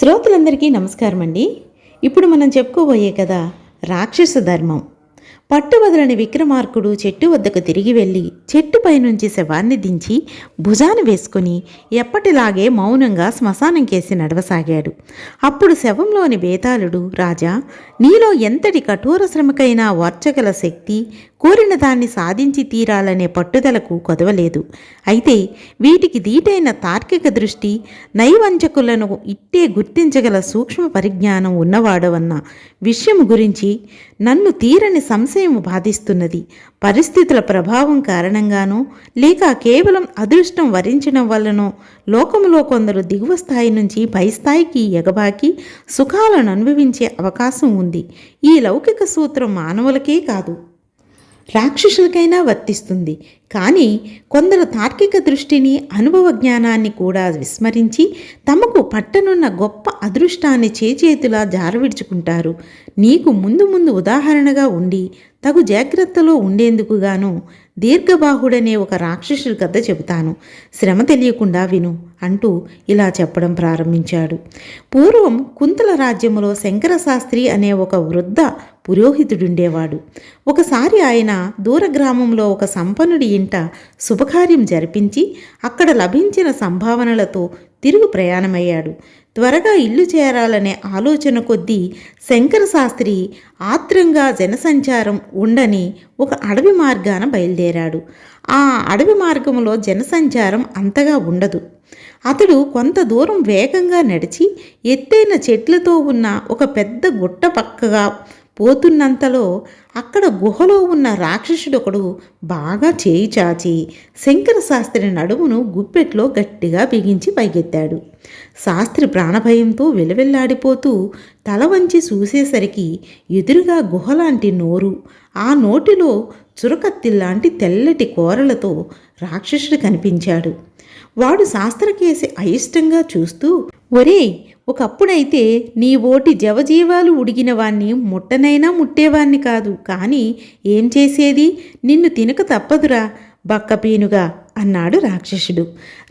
శ్రోతలందరికీ నమస్కారం అండి ఇప్పుడు మనం చెప్పుకోబోయే కదా రాక్షస ధర్మం. పట్టువదలని విక్రమార్కుడు చెట్టు వద్దకు తిరిగి వెళ్ళి చెట్టుపై నుంచి శవాన్ని దించి భుజాన్ని వేసుకుని ఎప్పటిలాగే మౌనంగా శ్మశానం కేసి నడవసాగాడు. అప్పుడు శవంలోని బేతాళుడు రాజా నీలో ఎంతటి కఠోర శ్రమకైనా వర్చగల శక్తి కోరిన దాన్ని సాధించి తీరాలనే పట్టుదలకు కొదవలేదు. అయితే వీటికి దీటైన తార్కిక దృష్టి నైవంచకులను ఇట్టే గుర్తించగల సూక్ష్మ పరిజ్ఞానం ఉన్నవాడవన్న విషయం గురించి నన్ను తీరని సంశయం బాధిస్తున్నది. పరిస్థితుల ప్రభావం కారణంగానో లేక కేవలం అదృష్టం వరించడం వల్లనో లోకములో కొందరు దిగువ స్థాయి నుంచి పై స్థాయికి ఎగబాకి సుఖాలను అనుభవించే అవకాశం ఉంది. ఈ లౌకిక సూత్రం మానవులకే కాదు రాక్షసులకైనా వర్తిస్తుంది. కానీ కొందరు తార్కిక దృష్టిని అనుభవ జ్ఞానాన్ని కూడా విస్మరించి తమకు పట్టనున్న గొప్ప అదృష్టాన్ని చేచేతులా జారవిడుచుకుంటారు. నీకు ముందు ముందు ఉదాహరణగా ఉండి తగు జాగ్రత్తలో ఉండేందుకుగాను దీర్ఘబాహుడనే ఒక రాక్షసుడి కథ చెబుతాను. శ్రమ తెలియకుండా విను అంటూ ఇలా చెప్పడం ప్రారంభించాడు. పూర్వం కుంతల రాజ్యములో శంకర శాస్త్రి అనే ఒక వృద్ధ పురోహితుడుండేవాడు. ఒకసారి ఆయన దూరగ్రామంలో ఒక సంపన్నుడి ఇంట శుభకార్యం జరిపించి అక్కడ లభించిన సంభావనలతో తిరుగు ప్రయాణమయ్యాడు. త్వరగా ఇల్లు చేరాలనే ఆలోచన కొద్దీ శంకర శాస్త్రి ఆత్రంగా జనసంచారం ఉండని ఒక అడవి మార్గాన బయలుదేరాడు. ఆ అడవి మార్గంలో జనసంచారం అంతగా ఉండదు. అతడు కొంత దూరం వేగంగా నడిచి ఎత్తైన చెట్లతో ఉన్న ఒక పెద్ద గుట్ట పక్కగా పోతున్నంతలో అక్కడ గుహలో ఉన్న రాక్షసుడొకడు బాగా చేయి చాచి శంకర శాస్త్రి నడుమును గుప్పెట్లో గట్టిగా బిగించి పైకెత్తాడు. శాస్త్రి ప్రాణభయంతో వెలవెల్లాడిపోతూ తల వంచి చూసేసరికి ఎదురుగా గుహలాంటి నోరు ఆ నోటిలో చురకత్తిల్లాంటి తెల్లటి కూరలతో రాక్షసుడు కనిపించాడు. వాడు శాస్త్రకేసి అయిష్టంగా చూస్తూ ఒరే ఒకప్పుడైతే నీ ఓటి జవజీవాలు ఉడిగినవాణ్ణి ముట్టనైనా ముట్టేవాణ్ణి కాదు. కానీ ఏం చేసేది? నిన్ను తినక తప్పదురా బక్కపీనుగా అన్నాడు రాక్షసుడు.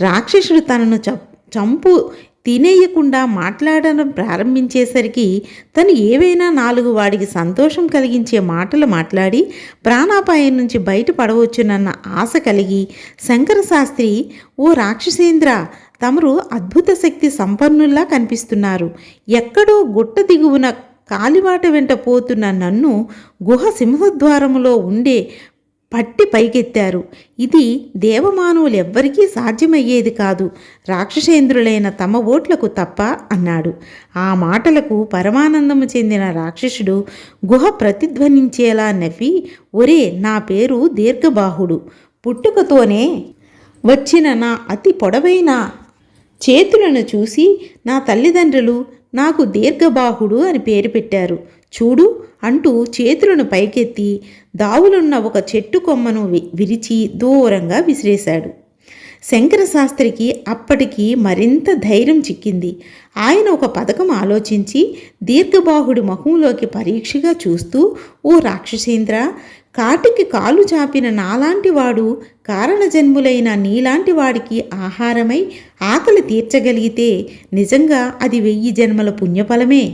రాక్షసుడు తనను చ- చంపు తినేయకుండా మాట్లాడడం ప్రారంభించేసరికి తను ఏవైనా నాలుగు వాడికి సంతోషం కలిగించే మాటలు మాట్లాడి ప్రాణాపాయం నుంచి బయటపడవచ్చునన్న ఆశ కలిగి శంకర శాస్త్రి ఓ రాక్షసేంద్ర తమరు అద్భుత శక్తి సంపన్నుల్లా కనిపిస్తున్నారు. ఎక్కడో గుట్ట దిగువన కాలిబాట వెంట పోతున్న నన్ను గుహ సింహద్వారములో ఉండే పట్టి పైకెత్తారు. ఇది దేవమానవులు ఎవ్వరికీ సాధ్యమయ్యేది కాదు. రాక్షసేంద్రులైన తమ ఓట్లకు తప్ప అన్నాడు. ఆ మాటలకు పరమానందము చెందిన రాక్షసుడు గుహ ప్రతిధ్వనించేలా నవ్వి ఒరే నా పేరు దీర్ఘబాహుడు. పుట్టుకతోనే వచ్చిన నా అతి పొడవైన చేతులను చూసి నా తల్లిదండ్రులు నాకు దీర్ఘబాహుడు అని పేరు పెట్టారు. చూడు అంటూ చేతులను పైకెత్తి దావులున్న ఒక చెట్టు కొమ్మను వి- విరిచి దూరంగా విసిరేశాడు. శంకర శాస్త్రికి అప్పటికి మరింత ధైర్యం చిక్కింది. ఆయన ఒక పథకం ఆలోచించి దీర్ఘబాహుడి ముఖంలోకి పరీక్షగా చూస్తూ ఓ రాక్షసేంద్ర కాటికి కాలు చాపిన నాలాంటి వాడు కారణజన్ములైన నీలాంటి వాడికి ఆహారమై ఆకలి తీర్చగలిగితే నిజంగా అది వెయ్యి జన్మల పుణ్యఫలమే.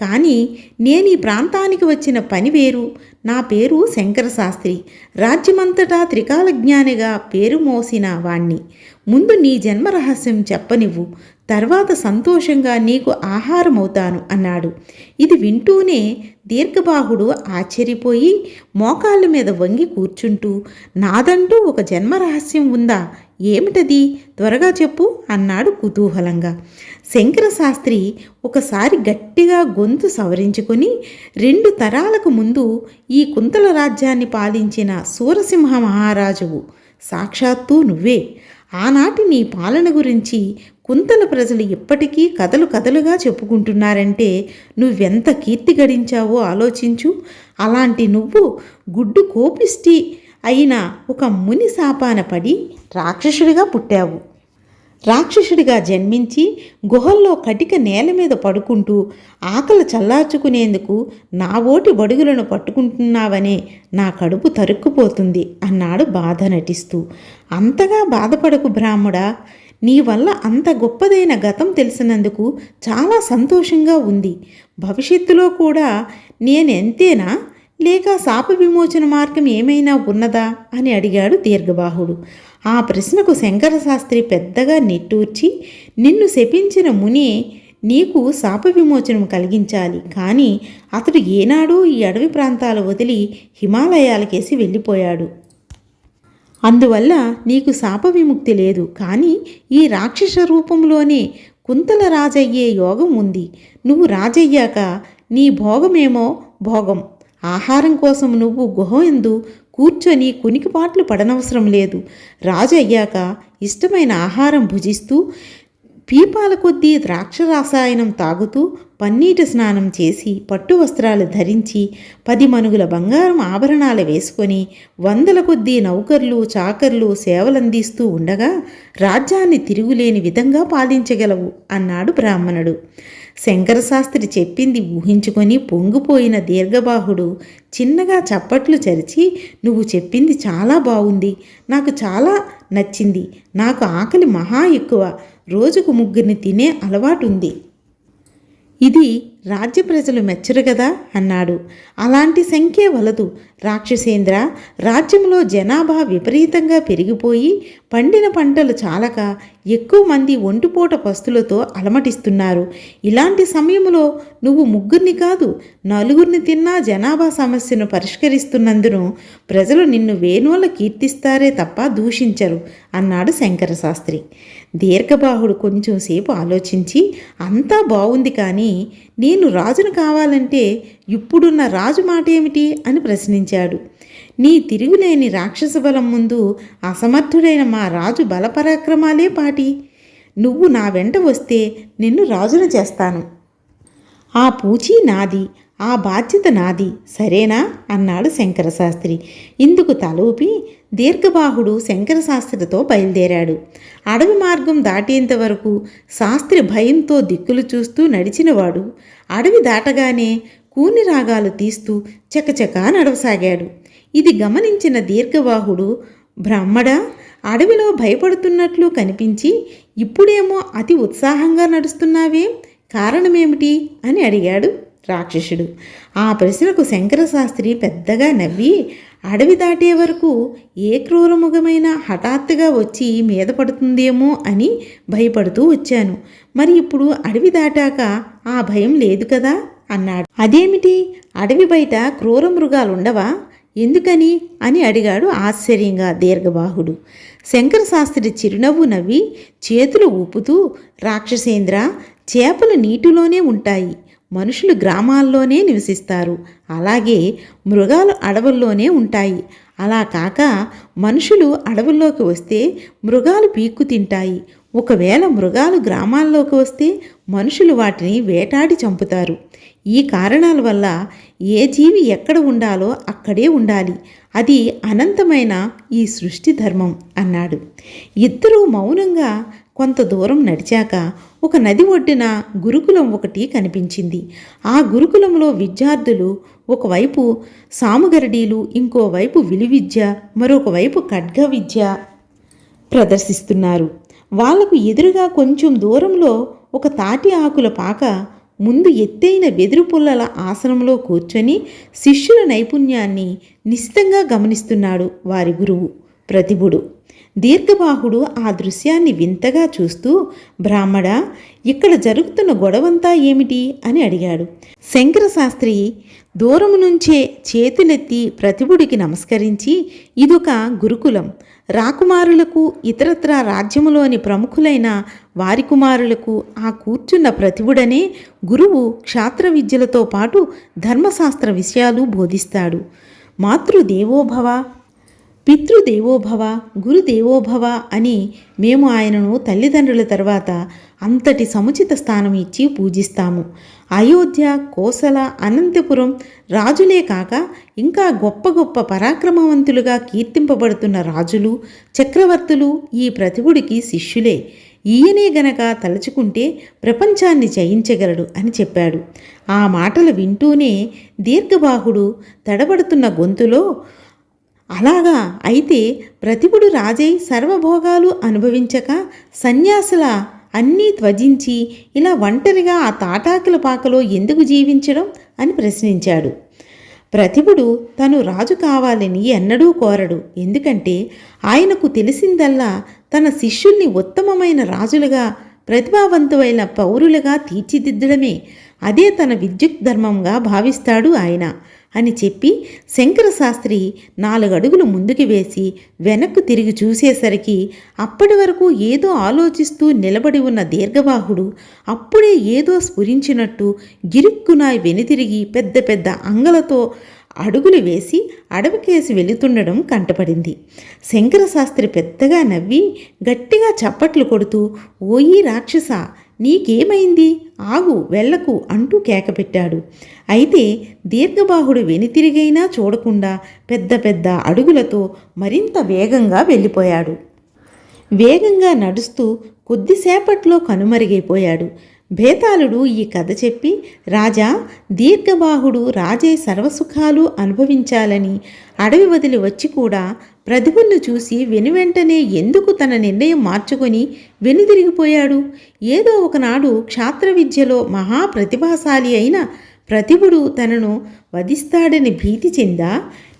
కానీ నేను ఈ ప్రాంతానికి వచ్చిన పని వేరు. నా పేరు శంకర శాస్త్రి రాజ్యమంతటా త్రికాల జ్ఞానిగా పేరు మోసిన వాణ్ణి. ముందు నీ జన్మ రహస్యం చెప్పనివ్వు. తర్వాత సంతోషంగా నీకు ఆహారం అవుతాను అన్నాడు. ఇది వింటూనే దీర్ఘబాహుడు ఆశ్చర్యపోయి మోకాళ్ళ మీద వంగి కూర్చుంటూ నాదంటూ ఒక జన్మ రహస్యం ఉందా? ఏమిటది? త్వరగా చెప్పు అన్నాడు కుతూహలంగా. శంకర శాస్త్రి ఒకసారి గట్టిగా గొంతు సవరించుకొని రెండు తరాలకు ముందు ఈ కుంతల రాజ్యాన్ని పాలించిన సూరసింహ మహారాజువు సాక్షాత్తు నువ్వే. ఆనాటి నీ పాలన గురించి కుంతల ప్రజలు ఇప్పటికీ కథలు కథలుగా చెప్పుకుంటున్నారంటే నువ్వెంత కీర్తి గడించావో ఆలోచించు. అలాంటి నువ్వు గుడ్డు కోపిష్టి అయిన ఒక ముని శాపాన పడి రాక్షసుడిగా పుట్టావు. రాక్షసుడిగా జన్మించి గుహల్లో కటిక నేల మీద పడుకుంటూ ఆకలి చల్లార్చుకునేందుకు నా ఓటి బడుగులను పట్టుకుంటున్నావనే నా కడుపు తరుక్కుపోతుంది అన్నాడు బాధ నటిస్తూ. అంతగా బాధపడకు బ్రాహ్మడా నీ వల్ల అంత గొప్పదైన గతం తెలిసినందుకు చాలా సంతోషంగా ఉంది. భవిష్యత్తులో కూడా నేనెంతేనా? లేక శాప విమోచన మార్గం ఏమైనా ఉన్నదా అని అడిగాడు దీర్ఘబాహుడు. ఆ ప్రశ్నకు శంకరశాస్త్రి పెద్దగా నిట్టూర్చి నిన్ను శపించిన ముని నీకు శాప విమోచనం కలిగించాలి. కానీ అతడు ఏనాడు ఈ అడవి ప్రాంతాలు వదిలి హిమాలయాలకేసి వెళ్ళిపోయాడు. అందువల్ల నీకు శాప విముక్తి లేదు. కానీ ఈ రాక్షస రూపంలోనే కుంతల రాజయ్యే యోగం ఉంది. నువ్వు రాజయ్యాక నీ భోగమేమో భోగం. ఆహారం కోసం నువ్వు గుహ ఎందు కూర్చొని కునికిపాట్లు పడనవసరం లేదు. రాజు అయ్యాక ఇష్టమైన ఆహారం భుజిస్తూ పీపాల కొద్దీ ద్రాక్ష రసాయనం తాగుతూ పన్నీటి స్నానం చేసి పట్టు వస్త్రాలు ధరించి పది మనుగుల బంగారం ఆభరణాలు వేసుకొని వందల కొద్దీ నౌకర్లు చాకర్లు సేవలందిస్తూ ఉండగా రాజ్యాన్ని తిరుగులేని విధంగా పాలించగలవు అన్నాడు బ్రాహ్మణుడు. శంకరశాస్త్రి చెప్పింది ఊహించుకొని పొంగిపోయిన దీర్ఘబాహుడు చిన్నగా చప్పట్లు చరిచి నువ్వు చెప్పింది చాలా బాగుంది నాకు చాలా నచ్చింది. నాకు ఆకలి మహా ఎక్కువ. రోజుకు ముగ్గురిని తినే అలవాటుంది. ఇది రాజ్య ప్రజలు మెచ్చరు కదా అన్నాడు. అలాంటి సంఖ్యే వలదు. రాక్షసేంద్ర రాజ్యంలో జనాభా విపరీతంగా పెరిగిపోయి పండిన పంటలు చాలక ఎక్కువ మంది ఒంటిపూట పస్తులతో అలమటిస్తున్నారు. ఇలాంటి సమయంలో నువ్వు ముగ్గురిని కాదు నలుగురిని తిన్నా జనాభా సమస్యను పరిష్కరిస్తున్నందును ప్రజలు నిన్ను వేణువల కీర్తిస్తారే తప్ప దూషించరు అన్నాడు శంకరశాస్త్రి. దీర్ఘబాహుడు కొంచెంసేపు ఆలోచించి అంతా బాగుంది కానీ నేను రాజును కావాలంటే ఇప్పుడున్న రాజు మాట ఏమిటి అని ప్రశ్నించాడు. నీ తిరుగులేని రాక్షస బలం ముందు అసమర్థుడైన మా రాజు బలపరాక్రమాలే పాటి. నువ్వు నా వెంట వస్తే నిన్ను రాజును చేస్తాను. ఆ పూచి నాది ఆ బాధ్యత నాది సరేనా? అన్నాడు శంకరశాస్త్రి. ఇందుకు తలూపి దీర్ఘబాహుడు శంకరశాస్త్రితో బయలుదేరాడు. అడవి మార్గం దాటేంత వరకు శాస్త్రి భయంతో దిక్కులు చూస్తూ నడిచినవాడు అడవి దాటగానే కూని రాగాలు తీస్తూ చకచకా నడవసాగాడు. ఇది గమనించిన దీర్ఘబాహుడు బ్రహ్మడా అడవిలో భయపడుతున్నట్లు కనిపించి ఇప్పుడేమో అతి ఉత్సాహంగా నడుస్తున్నావే కారణమేమిటి? అని అడిగాడు. రాక్షసుడు. ఆ ప్రశ్నకు శంకరశాస్త్రి పెద్దగా నవ్వి అడవి దాటే వరకు ఏ క్రూరముఖమైన హఠాత్తుగా వచ్చి మీద పడుతుందేమో అని భయపడుతూ వచ్చాను. మరి ఇప్పుడు అడవి దాటాక ఆ భయం లేదు కదా? అన్నాడు. అదేమిటి? అడవి బయట క్రూర మృగాలుండవా ఎందుకని? అని అడిగాడు ఆశ్చర్యంగా దీర్ఘబాహుడు. శంకరశాస్త్రి చిరునవ్వు నవ్వి చేతులు ఊపుతూ రాక్షసేంద్ర చేపలు నీటిలోనే ఉంటాయి. మనుషులు గ్రామాల్లోనే నివసిస్తారు. అలాగే మృగాలు అడవుల్లోనే ఉంటాయి. అలా కాక మనుషులు అడవుల్లోకి వస్తే మృగాలు పీక్కు తింటాయి. ఒకవేళ మృగాలు గ్రామాల్లోకి వస్తే మనుషులు వాటిని వేటాడి చంపుతారు. ఈ కారణాల వల్ల ఏ జీవి ఎక్కడ ఉండాలో అక్కడే ఉండాలి. అది అనంతమైన ఈ సృష్టి ధర్మం అన్నాడు. ఇద్దరూ మౌనంగా కొంత దూరం నడిచాక ఒక నది ఒడ్డున గురుకులం ఒకటి కనిపించింది. ఆ గురుకులంలో విద్యార్థులు ఒకవైపు సాముగరడీలు ఇంకోవైపు విలువిద్య మరొకవైపు ఖడ్గ విద్య ప్రదర్శిస్తున్నారు. వాళ్ళకు ఎదురుగా కొంచెం దూరంలో ఒక తాటి ఆకుల పాక ముందు ఎత్తైన వెదురు పుల్లల ఆసనంలో కూర్చొని శిష్యుల నైపుణ్యాన్ని నిశితంగా గమనిస్తున్నాడు వారి గురువు ప్రతిభుడు. దీర్ఘబాహుడు ఆ దృశ్యాన్ని వింతగా చూస్తూ బ్రాహ్మడ ఇక్కడ జరుగుతున్న గొడవంతా ఏమిటి? అని అడిగాడు. శంకరశాస్త్రి దూరము నుంచే చేతులెత్తి ప్రతిభుడికి నమస్కరించి ఇదొక గురుకులం. రాకుమారులకు ఇతరత్ర రాజ్యములోని ప్రముఖులైన వారి కుమారులకు ఆ కూర్చున్న ప్రతిభుడనే గురువు క్షాత్ర విద్యలతో పాటు ధర్మశాస్త్ర విషయాలు బోధిస్తాడు. మాతృదేవోభవ పితృదేవోభవ గురుదేవోభవ అని మేము ఆయనను తల్లిదండ్రుల తర్వాత అంతటి సముచిత స్థానం ఇచ్చి పూజిస్తాము. అయోధ్య కోసల అనంతపురం రాజులే కాక ఇంకా గొప్ప గొప్ప పరాక్రమవంతులుగా కీర్తింపబడుతున్న రాజులు చక్రవర్తులు ఈ ప్రతిభుడికి శిష్యులే. ఈయనే గనక తలుచుకుంటే ప్రపంచాన్ని జయించగలడు అని చెప్పాడు. ఆ మాటలు వింటూనే దీర్ఘబాహుడు తడబడుతున్న గొంతులో అలాగా అయితే ప్రతిపుడు రాజై సర్వభోగాలు అనుభవించక సన్యాసుల అన్నీ త్వజించి ఇలా ఒంటరిగా ఆ తాటాకుల పాకలో ఎందుకు జీవించడం అని ప్రశ్నించాడు. ప్రతిభుడు తను రాజు కావాలని ఎన్నడూ కోరడు. ఎందుకంటే ఆయనకు తెలిసిందల్లా తన శిష్యుల్ని ఉత్తమమైన రాజులుగా ప్రతిభావంతులైన పౌరులుగా తీర్చిదిద్దడమే అదే తన విద్యుత్ ధర్మంగా భావిస్తాడు ఆయన. అని చెప్పి శంకరశాస్త్రి నాలుగడుగులు ముందుకు వేసి వెనక్కు తిరిగి చూసేసరికి అప్పటి వరకు ఏదో ఆలోచిస్తూ నిలబడి ఉన్న దీర్ఘబాహుడు అప్పుడే ఏదో స్ఫురించినట్టు గిరుక్కున వెనుతిరిగి పెద్ద పెద్ద అంగలతో అడుగులు వేసి అడవికేసి వెళుతుండడం కంటపడింది. శంకరశాస్త్రి పెద్దగా నవ్వి గట్టిగా చప్పట్లు కొడుతూ ఓయి రాక్షస నీకేమైంది? ఆగు వెళ్ళకు అంటూ కేకపెట్టాడు. అయితే దీర్ఘబాహుడు వెనుతిరిగైనా చూడకుండా పెద్ద పెద్ద అడుగులతో మరింత వేగంగా వెళ్ళిపోయాడు. వేగంగా నడుస్తూ కొద్దిసేపట్లో కనుమరుగైపోయాడు. భేతాళుడు ఈ కథ చెప్పి రాజా దీర్ఘబాహుడు రాజే సర్వసుఖాలు అనుభవించాలని అడవి వదిలి వచ్చి కూడా ప్రతిభను చూసి వెనువెంటనే ఎందుకు తన నిర్ణయం మార్చుకొని వెనుదిరిగిపోయాడు ఏదో ఒకనాడు క్షాత్ర విద్యలో మహాప్రతిభాశాలి అయిన ప్రతిభుడు తనను వధిస్తాడని భీతి చెందా?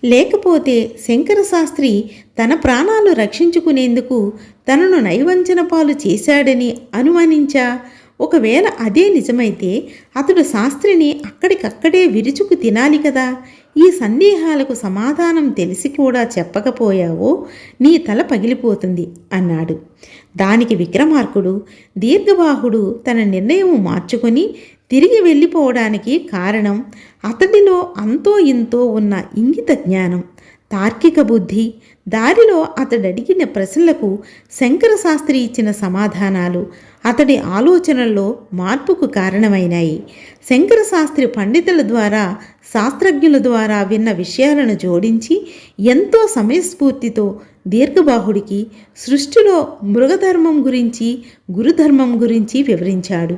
లేకపోతే శంకర శాస్త్రి తన ప్రాణాలు రక్షించుకునేందుకు తనను నైవంచన పాలు చేశాడని అనుమానించా? ఒకవేళ అదే నిజమైతే అతడు శాస్త్రిని అక్కడికక్కడే విరుచుకు తినాలి కదా. ఈ సందేహాలకు సమాధానం తెలిసి కూడా చెప్పకపోయావో నీ తల పగిలిపోతుంది అన్నాడు. దానికి విక్రమార్కుడు దీర్ఘబాహుడు తన నిర్ణయం మార్చుకొని తిరిగి వెళ్ళిపోవడానికి కారణం అతడిలో అంతో ఇంతో ఉన్న ఇంగిత జ్ఞానం తార్కిక బుద్ధి దారిలో అతడడిగిన ప్రశ్నలకు శంకర శాస్త్రి ఇచ్చిన సమాధానాలు అతడి ఆలోచనల్లో మార్పుకు కారణమైనాయి. శంకర శాస్త్రి పండితుల ద్వారా శాస్త్రజ్ఞుల ద్వారా విన్న విషయాలను జోడించి ఎంతో సమయస్ఫూర్తితో దీర్ఘబాహుడికి సృష్టిలో మృగధర్మం గురించి గురుధర్మం గురించి వివరించాడు.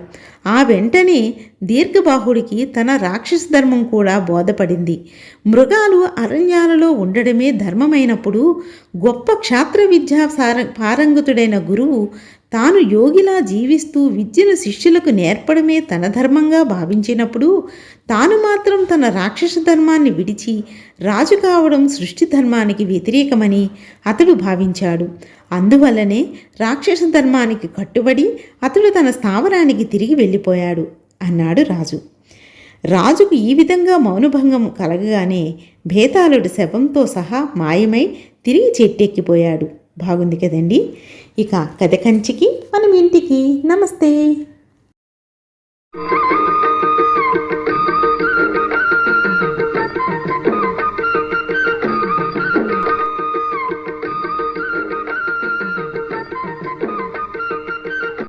ఆ వెంటనే దీర్ఘబాహుడికి తన రాక్షస ధర్మం కూడా బోధపడింది. మృగాలు అరణ్యాలలో ఉండడమే ధర్మమైనప్పుడు గొప్ప క్షాత్ర విద్యా సార పారంగతుడైన గురువు తాను యోగిలా జీవిస్తూ విద్యను శిష్యులకు నేర్పడమే తన ధర్మంగా భావించినప్పుడు తాను మాత్రం తన రాక్షస ధర్మాన్ని విడిచి రాజు కావడం సృష్టి ధర్మానికి వ్యతిరేకమని అతడు భావించాడు. అందువల్లనే రాక్షస ధర్మానికి కట్టుబడి అతడు తన స్థావరానికి తిరిగి వెళ్ళిపోయాడు అన్నాడు రాజు. రాజుకు ఈ విధంగా మౌనభంగం కలగగానే భేతాళుడు శవంతో సహా మాయమై తిరిగి చెట్టెక్కిపోయాడు. బాగుంది కదండి? ఇక కథ కంచికి మనం ఇంటికి. నమస్తే.